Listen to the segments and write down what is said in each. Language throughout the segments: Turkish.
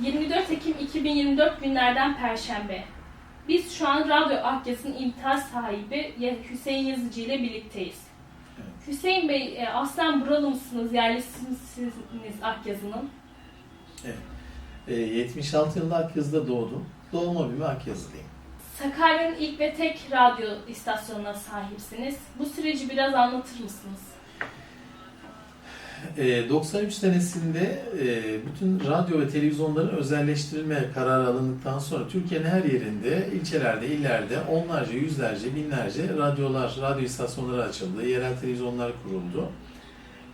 24 Ekim 2024 günlerden Perşembe. Biz şu an Radyo Akyaz'ın imtiyaz sahibi Hüseyin Yazıcı ile birlikteyiz. Evet. Hüseyin Bey, e, aslen buralı mısınız, yerlisi misiniz Akyazı'nın? E, 76 yılında Akyazı'da doğdum. Doğma büyüme Akyazı'lıyım. Sakarya'nın ilk ve tek radyo istasyonuna sahipsiniz. Bu süreci biraz anlatır mısınız? E, 93 senesinde e, bütün radyo ve televizyonların özelleştirilme kararı alındıktan sonra Türkiye'nin her yerinde, ilçelerde, illerde onlarca, yüzlerce, binlerce radyolar, radyo istasyonları açıldı, yerel televizyonlar kuruldu.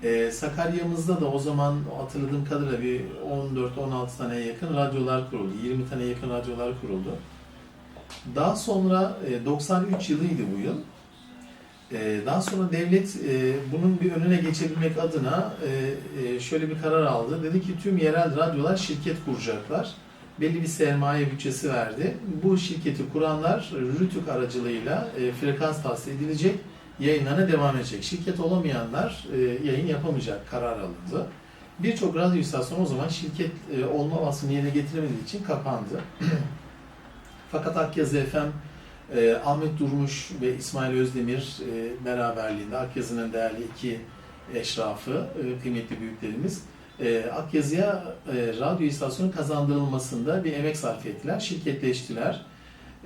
E, Sakarya'mızda da o zaman hatırladığım kadarıyla bir 14-16 tane yakın radyolar kuruldu, 20 tane yakın radyolar kuruldu. Daha sonra e, 93 yılıydı bu yıl. Ee, Daha sonra devlet e, bunun bir önüne geçebilmek adına e, e, şöyle bir karar aldı. Dedi ki tüm yerel radyolar şirket kuracaklar. Belli bir sermaye bütçesi verdi. Bu şirketi kuranlar RTÜK aracılığıyla frekans tahsis edilecek, yayınlarına devam edecek. Şirket olamayanlar yayın yapamayacak karar alındı. Birçok radyo istasyonu o zaman şirket olma vasfını yerine getiremediği için kapandı. Fakat Akyazı FM e, Ahmet Durmuş ve İsmail Özdemir e, beraberliğinde Akyazı'nın değerli iki eşrafı, e, kıymetli büyüklerimiz e, Akyazı'ya e, radyo istasyonu kazandırılmasında bir emek sarf ettiler, şirketleştiler.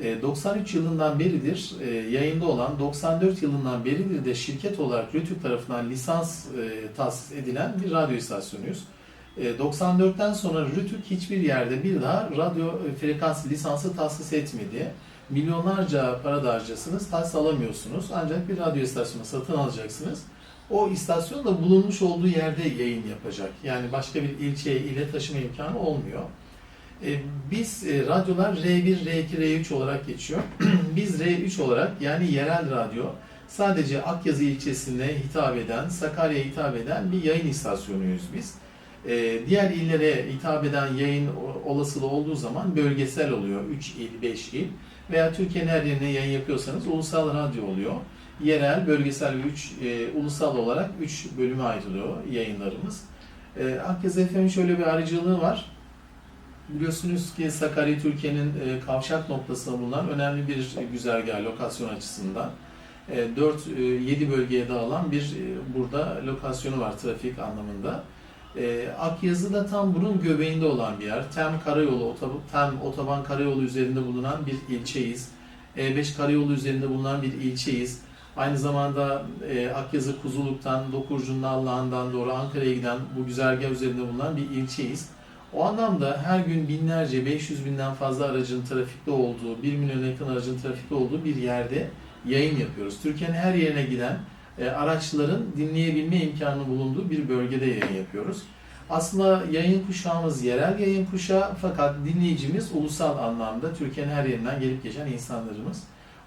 E, 93 yılından beridir e, yayında olan, 94 yılından beridir de şirket olarak RTÜK tarafından lisans e, tahsis edilen bir radyo istasyonuyuz. E, 94'ten sonra RTÜK hiçbir yerde bir daha radyo e, frekans lisansı tahsis etmedi milyonlarca para da harcarsınız, tahsis alamıyorsunuz. Ancak bir radyo istasyonu satın alacaksınız. O istasyon da bulunmuş olduğu yerde yayın yapacak. Yani başka bir ilçeye ile taşıma imkanı olmuyor. E, biz e, radyolar R1, R2, R3 olarak geçiyor. biz R3 olarak yani yerel radyo sadece Akyazı ilçesine hitap eden, Sakarya'ya hitap eden bir yayın istasyonuyuz biz. E, diğer illere hitap eden yayın olasılığı olduğu zaman bölgesel oluyor. 3 il, 5 il veya Türkiye'nin her yerine yayın yapıyorsanız ulusal radyo oluyor. Yerel, bölgesel ve 3 ulusal olarak 3 bölüme ayrılıyor yayınlarımız. E, Akyazı FM'in şöyle bir ayrıcalığı var. Biliyorsunuz ki Sakarya Türkiye'nin e, kavşak noktasında bulunan önemli bir güzergah lokasyon açısından. 4-7 bölgeye dağılan bir e, burada lokasyonu var trafik anlamında. E, Akyazı da tam bunun göbeğinde olan bir yer. Tem karayolu, otoban, Tem otoban karayolu üzerinde bulunan bir ilçeyiz. E5 karayolu üzerinde bulunan bir ilçeyiz. Aynı zamanda e, Akyazı Kuzuluk'tan, Dokurcu'nun Allah'ından doğru Ankara'ya giden bu güzergah üzerinde bulunan bir ilçeyiz. O anlamda her gün binlerce, 500 binden fazla aracın trafikte olduğu, 1 milyona yakın aracın trafikte olduğu bir yerde yayın yapıyoruz. Türkiye'nin her yerine giden e, araçların dinleyebilme imkanı bulunduğu bir bölgede yayın yapıyoruz. Aslında yayın kuşağımız yerel yayın kuşağı fakat dinleyicimiz ulusal anlamda Türkiye'nin her yerinden gelip geçen insanlarımız.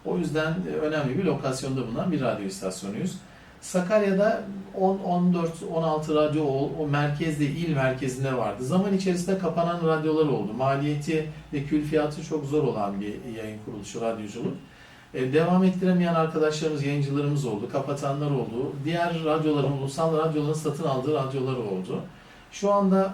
O yüzden e, önemli bir lokasyonda bulunan bir radyo istasyonuyuz. Sakarya'da 10, 14, 16 radyo o, o merkezde, il merkezinde vardı. Zaman içerisinde kapanan radyolar oldu. Maliyeti ve külfiyatı çok zor olan bir yayın kuruluşu, radyoculuk. E, devam ettiremeyen arkadaşlarımız, yayıncılarımız oldu, kapatanlar oldu. Diğer radyoların, ulusal radyoların satın aldığı radyolar oldu. Şu anda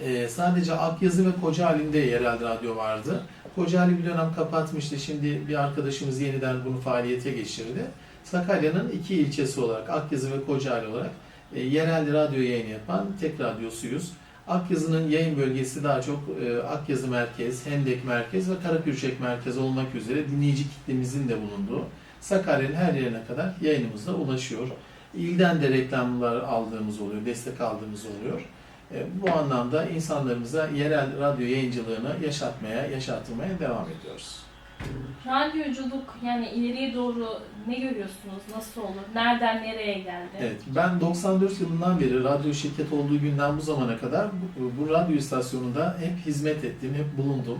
e, sadece Akyazı ve Kocaeli'nde yerel radyo vardı. Kocaeli bir dönem kapatmıştı. Şimdi bir arkadaşımız yeniden bunu faaliyete geçirdi. Sakarya'nın iki ilçesi olarak Akyazı ve Kocaeli olarak e, yerel radyo yayını yapan tek radyosuyuz. Akyazı'nın yayın bölgesi daha çok e, Akyazı Merkez, Hendek Merkez ve Karapürçek Merkez olmak üzere dinleyici kitlemizin de bulunduğu Sakarya'nın her yerine kadar yayınımıza ulaşıyor. İlden de reklamlar aldığımız oluyor, destek aldığımız oluyor. E, bu anlamda insanlarımıza yerel radyo yayıncılığını yaşatmaya, yaşatmaya devam ediyoruz. Radyoculuk yani ileriye doğru ne görüyorsunuz? Nasıl olur? Nereden nereye geldi? Evet, ben 94 yılından beri radyo şirket olduğu günden bu zamana kadar bu, bu radyo istasyonunda hep hizmet ettim, hep bulundum.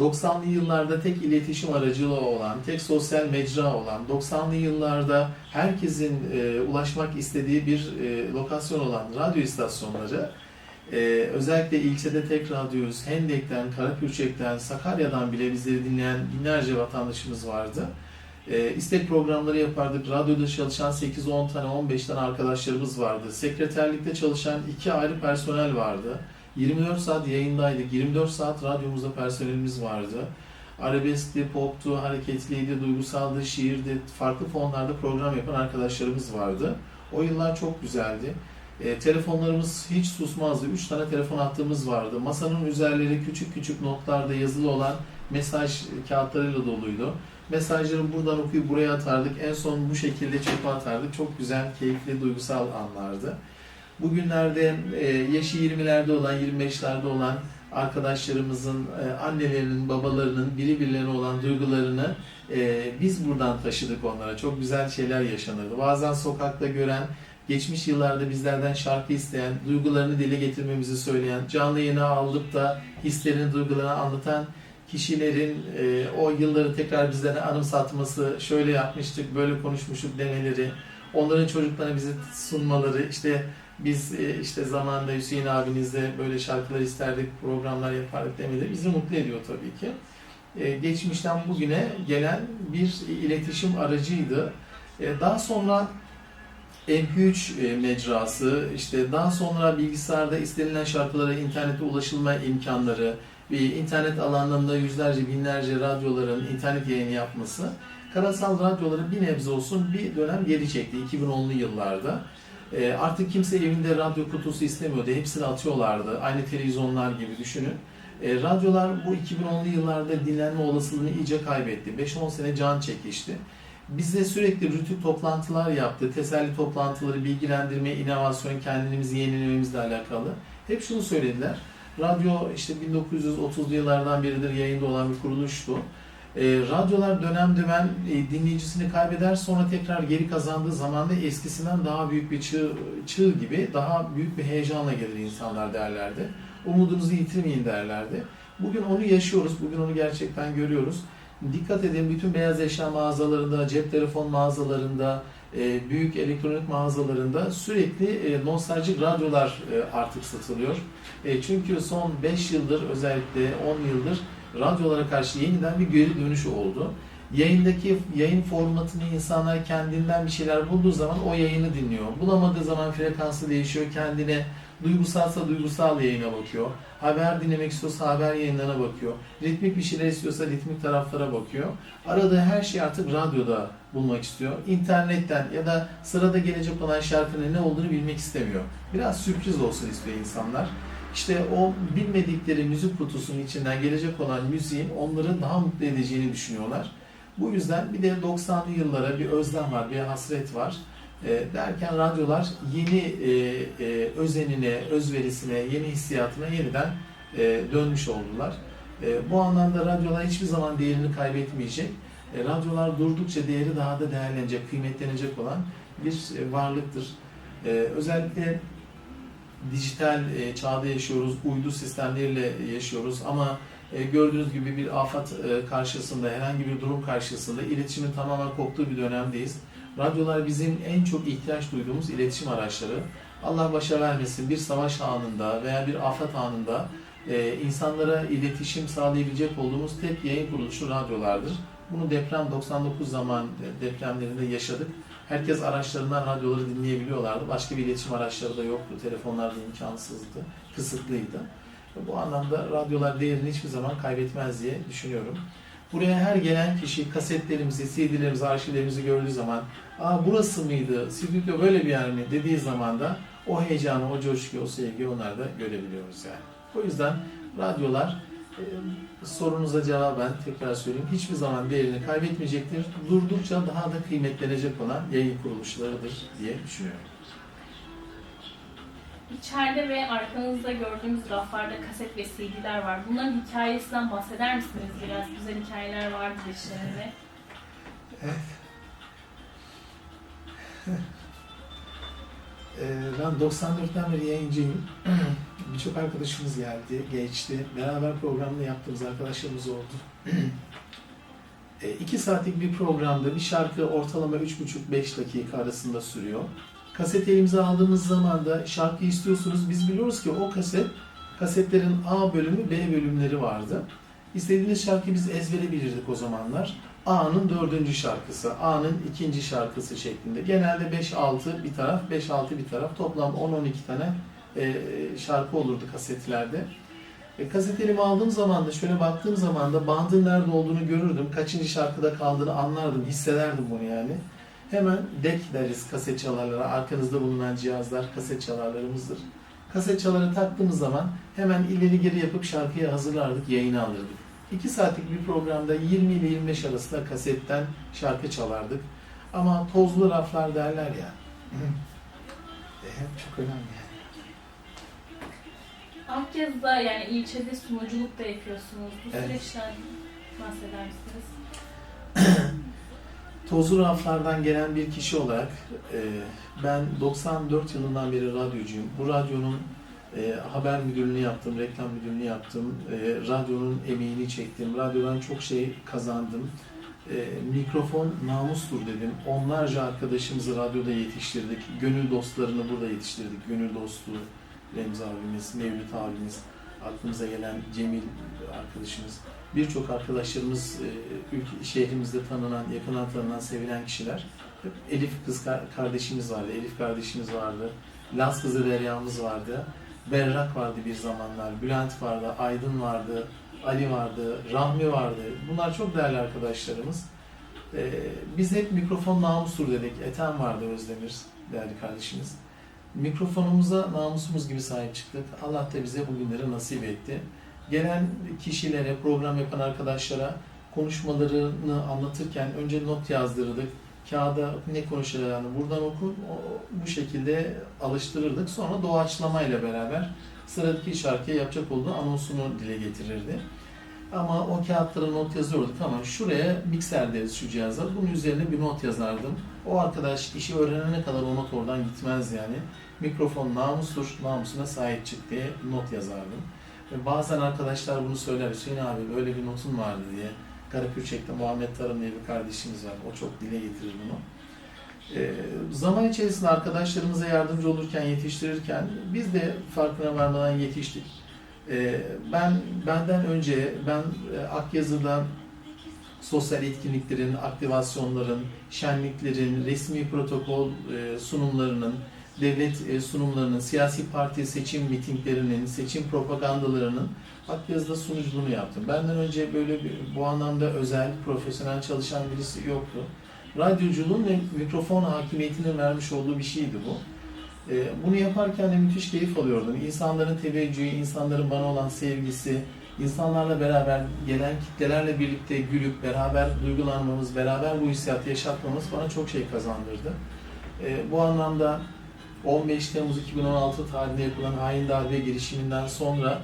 90'lı yıllarda tek iletişim aracılığı olan, tek sosyal mecra olan, 90'lı yıllarda herkesin e, ulaşmak istediği bir e, lokasyon olan radyo istasyonları e, özellikle ilçede tek radyomuz Hendek'ten, Karapürçek'ten, Sakarya'dan bile bizleri dinleyen binlerce vatandaşımız vardı. E, istek programları yapardık. Radyoda çalışan 8-10 tane, 15 tane arkadaşlarımız vardı. Sekreterlikte çalışan iki ayrı personel vardı. 24 saat yayındaydık. 24 saat radyomuzda personelimiz vardı. Arabeskti, poptu, hareketliydi, duygusaldı, şiirdi, farklı fonlarda program yapan arkadaşlarımız vardı. O yıllar çok güzeldi. E, telefonlarımız hiç susmazdı. Üç tane telefon hattımız vardı. Masanın üzerleri küçük küçük notlarda yazılı olan mesaj kağıtlarıyla doluydu. Mesajları buradan okuyup buraya atardık. En son bu şekilde çöpe atardık. Çok güzel, keyifli, duygusal anlardı. Bugünlerde e, yaşı 20'lerde olan, 25'lerde olan arkadaşlarımızın, e, annelerinin, babalarının biri birilerine olan duygularını e, biz buradan taşıdık onlara. Çok güzel şeyler yaşanırdı. Bazen sokakta gören, geçmiş yıllarda bizlerden şarkı isteyen, duygularını dile getirmemizi söyleyen, canlı yayına alıp da hislerini, duygularını anlatan kişilerin e, o yılları tekrar bizlere anımsatması, şöyle yapmıştık, böyle konuşmuştuk demeleri, onların çocuklarına bize sunmaları, işte biz e, işte zamanında Hüseyin abinizle böyle şarkılar isterdik, programlar yapardık demeleri bizi mutlu ediyor tabii ki. E, geçmişten bugüne gelen bir iletişim aracıydı. E, daha sonra MP3 e, mecrası, işte daha sonra bilgisayarda istenilen şarkılara internete ulaşılma imkanları ve internet alanlarında yüzlerce binlerce radyoların internet yayını yapması karasal radyoları bir nebze olsun bir dönem geri çekti 2010'lu yıllarda. E, artık kimse evinde radyo kutusu istemiyordu. Hepsini atıyorlardı. Aynı televizyonlar gibi düşünün. E, radyolar bu 2010'lu yıllarda dinlenme olasılığını iyice kaybetti. 5-10 sene can çekişti. Bizde sürekli rütük toplantılar yaptı. Teselli toplantıları, bilgilendirme, inovasyon, kendimizi yenilememizle alakalı. Hep şunu söylediler. Radyo işte 1930'lu yıllardan beridir yayında olan bir kuruluştu. E, radyolar dönem dönem e, dinleyicisini kaybeder sonra tekrar geri kazandığı zaman da eskisinden daha büyük bir çığ, çığ gibi daha büyük bir heyecanla gelir insanlar derlerdi. Umudunuzu yitirmeyin derlerdi. Bugün onu yaşıyoruz, bugün onu gerçekten görüyoruz. Dikkat edin bütün beyaz eşya mağazalarında, cep telefon mağazalarında, e, büyük elektronik mağazalarında sürekli e, nostaljik radyolar e, artık satılıyor. E, çünkü son 5 yıldır özellikle 10 yıldır radyolara karşı yeniden bir geri dönüş oldu. Yayındaki yayın formatını insanlar kendinden bir şeyler bulduğu zaman o yayını dinliyor. Bulamadığı zaman frekansı değişiyor. Kendine duygusalsa duygusal yayına bakıyor. Haber dinlemek istiyorsa haber yayınlarına bakıyor. Ritmik bir şeyler istiyorsa ritmik taraflara bakıyor. Aradığı her şeyi artık radyoda bulmak istiyor. İnternetten ya da sırada gelecek olan şarkının ne olduğunu bilmek istemiyor. Biraz sürpriz olsun istiyor insanlar. İşte o bilmedikleri müzik kutusunun içinden gelecek olan müziğin onları daha mutlu edeceğini düşünüyorlar. Bu yüzden bir de 90'lı yıllara bir özlem var, bir hasret var. E, derken radyolar yeni e, e, özenine, özverisine, yeni hissiyatına yeniden e, dönmüş oldular. E, bu anlamda radyolar hiçbir zaman değerini kaybetmeyecek. E, radyolar durdukça değeri daha da değerlenecek, kıymetlenecek olan bir varlıktır. E, özellikle dijital e, çağda yaşıyoruz, uydu sistemleriyle yaşıyoruz ama e, gördüğünüz gibi bir afet e, karşısında, herhangi bir durum karşısında iletişimin tamamen koptuğu bir dönemdeyiz. Radyolar bizim en çok ihtiyaç duyduğumuz iletişim araçları. Allah başa vermesin bir savaş anında veya bir afet anında e, insanlara iletişim sağlayabilecek olduğumuz tek yayın kuruluşu radyolardır. Bunu deprem 99 zaman depremlerinde yaşadık. Herkes araçlarından radyoları dinleyebiliyorlardı. Başka bir iletişim araçları da yoktu. Telefonlar da imkansızdı, kısıtlıydı. Bu anlamda radyolar değerini hiçbir zaman kaybetmez diye düşünüyorum. Buraya her gelen kişi kasetlerimizi, CD'lerimizi, arşivlerimizi gördüğü zaman Aa burası mıydı, stüdyo böyle bir yer mi dediği zaman da o heyecanı, o coşkuyu, o sevgiyi onlar da görebiliyoruz yani. O yüzden radyolar e, sorunuza cevaben tekrar söyleyeyim hiçbir zaman değerini kaybetmeyecektir. Durdukça daha da kıymetlenecek olan yayın kuruluşlarıdır diye düşünüyorum. İçeride ve arkanızda gördüğümüz raflarda kaset ve CD'ler var. Bunların hikayesinden bahseder misiniz biraz? Güzel hikayeler vardır içlerinde. Ee, Ben 94'ten beri yayıncıyım. Birçok arkadaşımız geldi, geçti. Beraber programını yaptığımız arkadaşlarımız oldu. E, İki saatlik bir programda bir şarkı ortalama 3,5-5 dakika arasında sürüyor. Kaset elimize aldığımız zaman da şarkı istiyorsunuz. Biz biliyoruz ki o kaset, kasetlerin A bölümü, B bölümleri vardı. İstediğiniz şarkıyı biz ezbere bilirdik o zamanlar. A'nın dördüncü şarkısı, A'nın ikinci şarkısı şeklinde. Genelde 5-6 bir taraf, 5-6 bir taraf. Toplam 10-12 tane e, şarkı olurdu kasetlerde. E, kaset elime aldığım zaman da şöyle baktığım zaman da bandın nerede olduğunu görürdüm. Kaçıncı şarkıda kaldığını anlardım, hissederdim bunu yani. Hemen dek deriz kaset çalarlara. Arkanızda bulunan cihazlar kaset çalarlarımızdır. Kaset çaları taktığımız zaman hemen ileri geri yapıp şarkıyı hazırlardık, yayına alırdık. 2 saatlik bir programda 20 ile 25 arasında kasetten şarkı çalardık. Ama tozlu raflar derler ya. Hep çok önemli yani. Akyazı'da yani ilçede sunuculuk da yapıyorsunuz. Bu Evet. süreçten bahseder misiniz? Tozlu raflardan gelen bir kişi olarak e, ben 94 yılından beri radyocuyum. Bu radyonun e, haber müdürlüğünü yaptım, reklam müdürlüğünü yaptım. E, radyonun emeğini çektim. Radyodan çok şey kazandım. E, mikrofon namustur dedim. Onlarca arkadaşımızı radyoda yetiştirdik. Gönül dostlarını burada yetiştirdik. Gönül dostluğu Remzi abimiz, Mevlüt abimiz, aklımıza gelen Cemil arkadaşımız. Birçok arkadaşlarımız e, ülke, şehrimizde tanınan, yakından tanınan, sevilen kişiler. Elif kız kar- kardeşimiz vardı, Elif kardeşimiz vardı, Laz kızı Derya'mız vardı, Berrak vardı bir zamanlar, Bülent vardı, Aydın vardı, Ali vardı, Rahmi vardı. Bunlar çok değerli arkadaşlarımız. E, biz hep mikrofon namustur dedik. Ethem vardı Özdemir, değerli kardeşimiz. Mikrofonumuza namusumuz gibi sahip çıktık. Allah da bize bugünleri nasip etti gelen kişilere, program yapan arkadaşlara konuşmalarını anlatırken önce not yazdırırdık. Kağıda ne konuşacağını buradan oku, bu şekilde alıştırırdık. Sonra doğaçlamayla beraber sıradaki şarkıya yapacak olduğu anonsunu dile getirirdi. Ama o kağıtlara not yazıyorduk ama şuraya mikser deriz şu cihaza. Bunun üzerine bir not yazardım. O arkadaş işi öğrenene kadar o not oradan gitmez yani. Mikrofon namustur, namusuna sahip çık diye not yazardım. Bazen arkadaşlar bunu söyler, Hüseyin abi böyle bir notun vardı diye. Karapürçek'te Muhammed Tarım diye bir kardeşimiz var. O çok dile getirir bunu. Ee, zaman içerisinde arkadaşlarımıza yardımcı olurken, yetiştirirken biz de farkına varmadan yetiştik. Ee, ben benden önce ben e, Akyazı'da sosyal etkinliklerin, aktivasyonların, şenliklerin, resmi protokol e, sunumlarının, devlet e, sunumlarının, siyasi parti seçim mitinglerinin, seçim propagandalarının Akyazı'da sunuculuğunu yaptım. Benden önce böyle bir, bu anlamda özel, profesyonel çalışan birisi yoktu. Radyoculuğun ve mikrofon hakimiyetinin vermiş olduğu bir şeydi bu. E, bunu yaparken de müthiş keyif alıyordum. İnsanların teveccühü, insanların bana olan sevgisi, insanlarla beraber gelen kitlelerle birlikte gülüp beraber duygulanmamız, beraber bu hissiyatı yaşatmamız bana çok şey kazandırdı. E, bu anlamda 15 Temmuz 2016 tarihinde yapılan hain darbe girişiminden sonra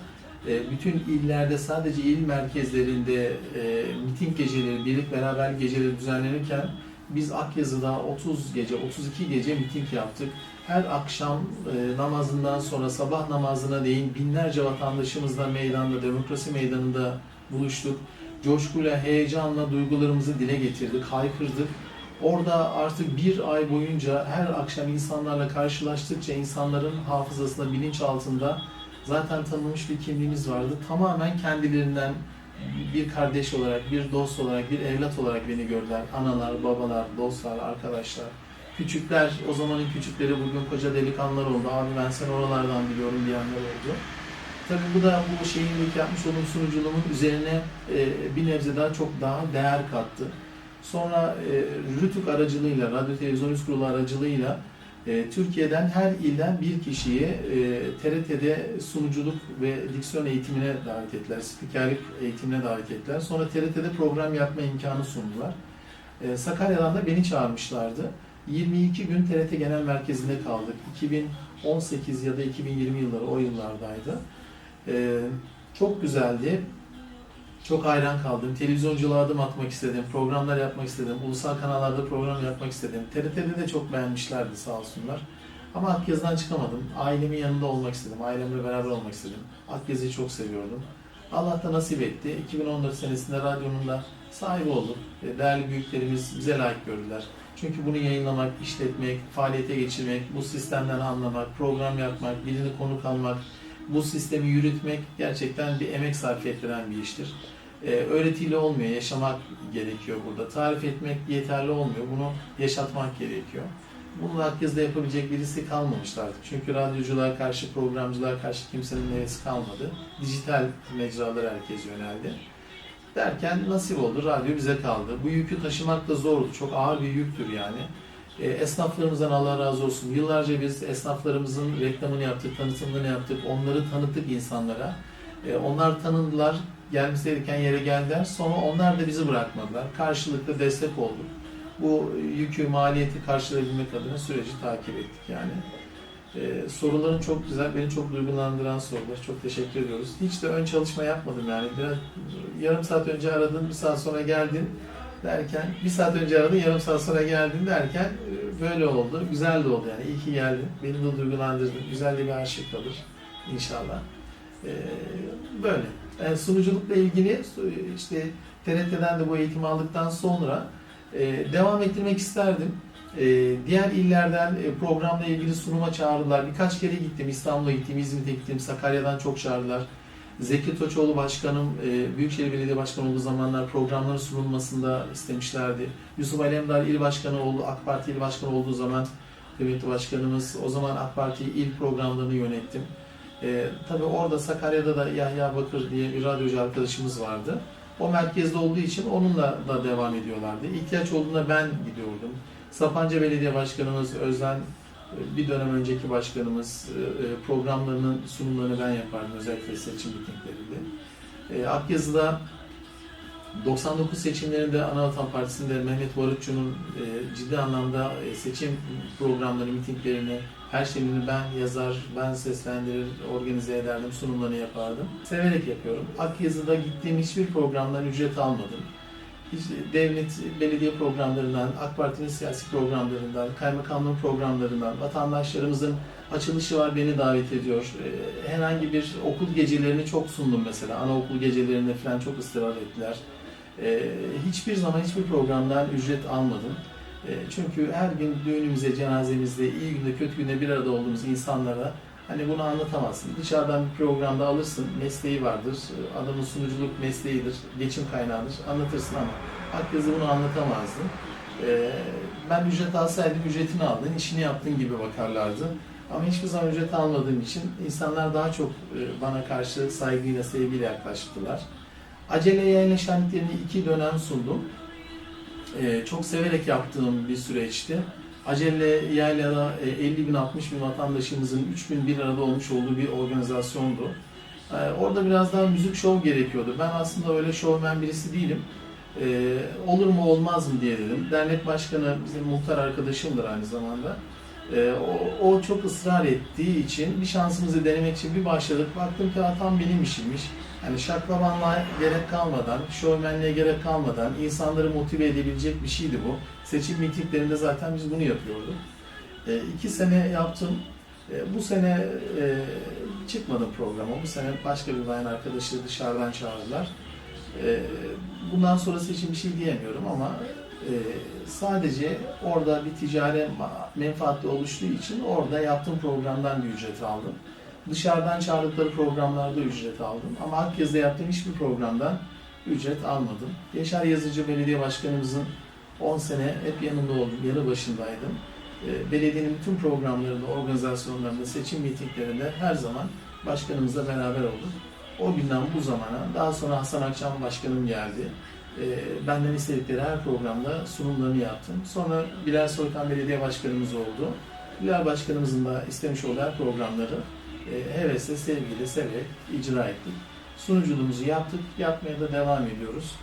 e, bütün illerde sadece il merkezlerinde e, miting geceleri, birlik beraber geceleri düzenlenirken biz Akyazı'da 30 gece, 32 gece miting yaptık. Her akşam e, namazından sonra sabah namazına değin binlerce vatandaşımızla meydanda, demokrasi meydanında buluştuk. Coşkuyla, heyecanla duygularımızı dile getirdik, haykırdık. Orada artık bir ay boyunca her akşam insanlarla karşılaştıkça insanların hafızasında, bilinç altında zaten tanınmış bir kimliğimiz vardı. Tamamen kendilerinden bir kardeş olarak, bir dost olarak, bir evlat olarak beni gördüler. Analar, babalar, dostlar, arkadaşlar. Küçükler, o zamanın küçükleri bugün koca delikanlılar oldu. Abi ben seni oralardan biliyorum diyenler oldu. Tabii bu da bu şeyin yapmış olduğum sunuculuğumun üzerine e, bir nebze daha çok daha değer kattı. Sonra e, RÜTÜK aracılığıyla, Radyo Televizyon Üst Kurulu aracılığıyla e, Türkiye'den her ilden bir kişiyi e, TRT'de sunuculuk ve diksiyon eğitimine davet ettiler, spikerlik eğitimine davet ettiler. Sonra TRT'de program yapma imkanı sundular. E, Sakarya'dan da beni çağırmışlardı. 22 gün TRT Genel Merkezi'nde kaldık. 2018 ya da 2020 yılları o yıllardaydı. E, çok güzeldi. Çok hayran kaldım. Televizyonculuğa adım atmak istedim. Programlar yapmak istedim. Ulusal kanallarda program yapmak istedim. TRT'de de çok beğenmişlerdi sağ olsunlar. Ama Akyazı'dan çıkamadım. Ailemin yanında olmak istedim. Ailemle beraber olmak istedim. Akyazı'yı çok seviyordum. Allah da nasip etti. 2014 senesinde radyonun da sahibi olduk. Değerli büyüklerimiz bize layık gördüler. Çünkü bunu yayınlamak, işletmek, faaliyete geçirmek, bu sistemden anlamak, program yapmak, birini konuk almak, bu sistemi yürütmek gerçekten bir emek sarf ettiren bir iştir. Ee, öğretiyle olmuyor, yaşamak gerekiyor burada. Tarif etmek yeterli olmuyor, bunu yaşatmak gerekiyor. bunu Akyazı'da yapabilecek birisi kalmamıştı artık. Çünkü radyoculuğa karşı, programcılığa karşı kimsenin hevesi kalmadı. Dijital mecralara herkes yöneldi. Derken nasip oldu, radyo bize kaldı. Bu yükü taşımak da zordu, çok ağır bir yüktür yani. E, esnaflarımızdan Allah razı olsun. Yıllarca biz esnaflarımızın reklamını yaptık, tanıtımını yaptık, onları tanıttık insanlara. E, onlar tanındılar, gelmesi gereken yere geldiler. Sonra onlar da bizi bırakmadılar. Karşılıklı destek olduk. Bu yükü, maliyeti karşılayabilmek adına süreci takip ettik yani. Ee, soruların çok güzel, beni çok duygulandıran sorular. Çok teşekkür ediyoruz. Hiç de ön çalışma yapmadım yani. Biraz yarım saat önce aradın, bir saat sonra geldin derken, bir saat önce aradın, yarım saat sonra geldin derken e, böyle oldu. Güzel de oldu yani. İyi ki geldin. Beni de duygulandırdın. Güzel de bir aşık kalır inşallah. Ee, böyle. Yani sunuculukla ilgili işte TRT'den de bu eğitimi aldıktan sonra e, devam ettirmek isterdim. E, diğer illerden e, programla ilgili sunuma çağırdılar. Birkaç kere gittim. İstanbul'a gittim, İzmit'e gittim. Sakarya'dan çok çağırdılar. Zeki Toçoğlu Başkanım, e, Büyükşehir Belediye Başkanı olduğu zamanlar programların sunulmasında istemişlerdi. Yusuf Alemdar İl Başkanı oldu, AK Parti İl Başkanı olduğu zaman kıymetli başkanımız, o zaman AK Parti il programlarını yönettim. E, tabii orada Sakarya'da da Yahya Bakır diye bir radyocu arkadaşımız vardı. O merkezde olduğu için onunla da devam ediyorlardı. İhtiyaç olduğunda ben gidiyordum. Sapanca Belediye Başkanımız Özden bir dönem önceki başkanımız e, e, programlarının sunumlarını ben yapardım özellikle seçim mitinglerinde. E, Akyazı'da 99 seçimlerinde Anavatan Partisi'nde Mehmet Barutçu'nun ciddi anlamda seçim programları, mitinglerini, her şeyini ben yazar, ben seslendirir, organize ederdim, sunumlarını yapardım. Severek yapıyorum. Akyazı'da gittiğim hiçbir programdan ücret almadım. Hiç devlet, belediye programlarından, AK Parti'nin siyasi programlarından, kaymakamlığın programlarından, vatandaşlarımızın açılışı var beni davet ediyor. Ee, Herhangi bir okul gecelerini çok sundum mesela. Anaokul gecelerinde falan çok ısrar ettiler. Ee, Hiçbir zaman hiçbir programdan ücret almadım. Ee, Çünkü her gün düğünümüzde, cenazemizde, iyi günde, kötü günde bir arada olduğumuz insanlara hani bunu anlatamazsın. Dışarıdan bir programda alırsın, mesleği vardır, adamın sunuculuk mesleğidir, geçim kaynağıdır, anlatırsın ama Akyazı bunu anlatamazdı. Ee, Ben ücret alsaydım ücretini aldın, işini yaptığın gibi bakarlardı. Ama hiçbir zaman ücret almadığım için insanlar daha çok e, bana karşı saygıyla, sevgiyle yaklaştılar. Acele yayın iki dönem sundum. Ee, Çok severek yaptığım bir süreçti. Acele Yayla'da e, 50 bin 60 bin vatandaşımızın 3 bin bir arada olmuş olduğu bir organizasyondu. Ee, Orada biraz daha müzik şov gerekiyordu. Ben aslında öyle şovmen birisi değilim. Ee, olur mu olmaz mı diye dedim. Dernek başkanı bizim muhtar arkadaşımdır aynı zamanda. Ee, o, o çok ısrar ettiği için bir şansımızı denemek için bir başladık. Baktım ki "Aa, tam benim işimmiş. Yani şaklabanlığa gerek kalmadan, şovmenliğe gerek kalmadan insanları motive edebilecek bir şeydi bu. Seçim mitinglerinde zaten biz bunu yapıyorduk. E, iki sene yaptım. E, bu sene e, çıkmadım programa. Bu sene başka bir bayan arkadaşı dışarıdan çağırdılar. E, bundan sonrası için bir şey diyemiyorum ama e, sadece orada bir ticari menfaatli oluştuğu için orada yaptığım programdan bir ücret aldım. Dışarıdan çağırdıkları programlarda ücret aldım. Ama Akyazı'da yaptığım hiçbir programdan ücret almadım. Yaşar Yazıcı Belediye Başkanımızın 10 sene hep yanında oldum, yanı başındaydım. E, Belediyenin bütün programlarında, organizasyonlarında, seçim mitinglerinde her zaman başkanımızla beraber olduk. O günden bu zamana, daha sonra Hasan Akçam Başkanım geldi. E, Benden istedikleri her programda sunumlarını yaptım. Sonra Bilal Soykan Belediye Başkanımız oldu. Bilal Başkanımızın da istemiş olduğu her programları e, hevesle, sevgiyle, severek icra ettik. Sunuculuğumuzu yaptık, yapmaya da devam ediyoruz.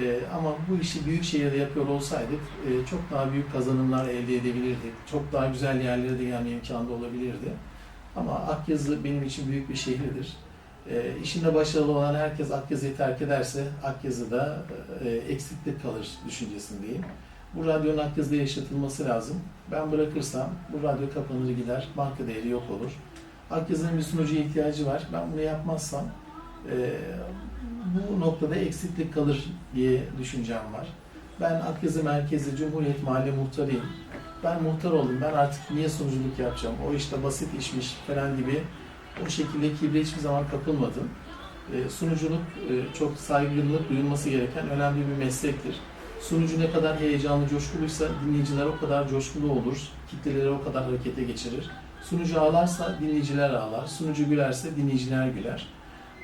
E, ama bu işi büyük şehirde yapıyor olsaydık e, çok daha büyük kazanımlar elde edebilirdik. Çok daha güzel yerlere de gelme imkanı olabilirdi. Ama Akyazı benim için büyük bir şehirdir. E, işinde başarılı olan herkes Akyazı'yı terk ederse Akyazı'da e, eksiklik kalır düşüncesindeyim. Bu radyonun Akyazı'da yaşatılması lazım. Ben bırakırsam bu radyo kapanır gider, marka değeri yok olur. Akyazı'nın bir sunucuya ihtiyacı var. Ben bunu yapmazsam e, bu noktada eksiklik kalır diye düşüncem var. Ben Akyazı Merkezi Cumhuriyet Mahalle Muhtarıyım. Ben muhtar oldum. Ben artık niye sunuculuk yapacağım? O işte basit işmiş falan gibi o şekilde kibre hiçbir zaman kapılmadım. E, sunuculuk e, çok saygınlık duyulması gereken önemli bir meslektir. Sunucu ne kadar heyecanlı, coşkuluysa dinleyiciler o kadar coşkulu olur, kitleleri o kadar harekete geçirir. Sunucu ağlarsa dinleyiciler ağlar, sunucu gülerse dinleyiciler güler.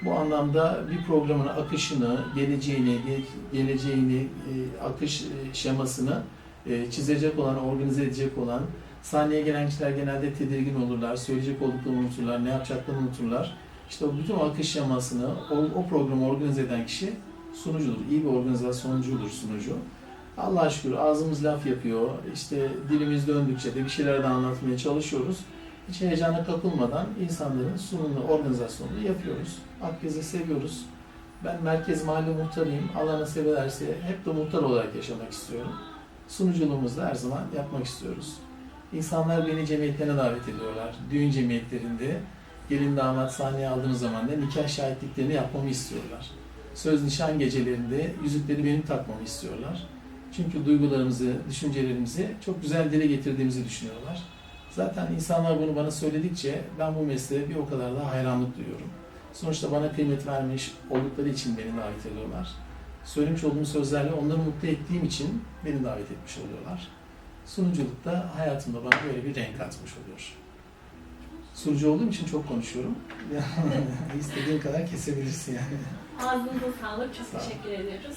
Bu anlamda bir programın akışını, geleceğini, ge- geleceğini, e, akış e, şemasını e, çizecek olan, organize edecek olan, sahneye gelen kişiler genelde tedirgin olurlar, söyleyecek olduklarını unuturlar, ne yapacaklarını unuturlar. İşte o bütün akış şemasını, o, o programı organize eden kişi sunucudur. İyi bir organizasyoncudur sunucu. Allah'a şükür ağzımız laf yapıyor, işte dilimiz döndükçe de bir şeyler de anlatmaya çalışıyoruz. Hiç heyecana kapılmadan insanların sunumunu, organizasyonunu yapıyoruz. Akgez'i seviyoruz. Ben merkez mahalle muhtarıyım. Allah nasip ederse hep de muhtar olarak yaşamak istiyorum. Sunuculuğumuzu da her zaman yapmak istiyoruz. İnsanlar beni cemiyetlerine davet ediyorlar. Düğün cemiyetlerinde gelin damat sahneye aldığım zaman da nikah şahitliklerini yapmamı istiyorlar. Söz nişan gecelerinde yüzükleri benim takmamı istiyorlar. Çünkü duygularımızı, düşüncelerimizi çok güzel dile getirdiğimizi düşünüyorlar. Zaten insanlar bunu bana söyledikçe ben bu mesleğe bir o kadar da hayranlık duyuyorum. Sonuçta bana kıymet vermiş oldukları için beni davet ediyorlar. Söylemiş olduğum sözlerle onları mutlu ettiğim için beni davet etmiş oluyorlar. Sunuculukta hayatımda bana böyle bir renk atmış oluyor. Sunucu olduğum için çok konuşuyorum. İstediğin kadar kesebilirsin yani. Ağzınıza sağlık. Çok Sağ teşekkür ediyoruz.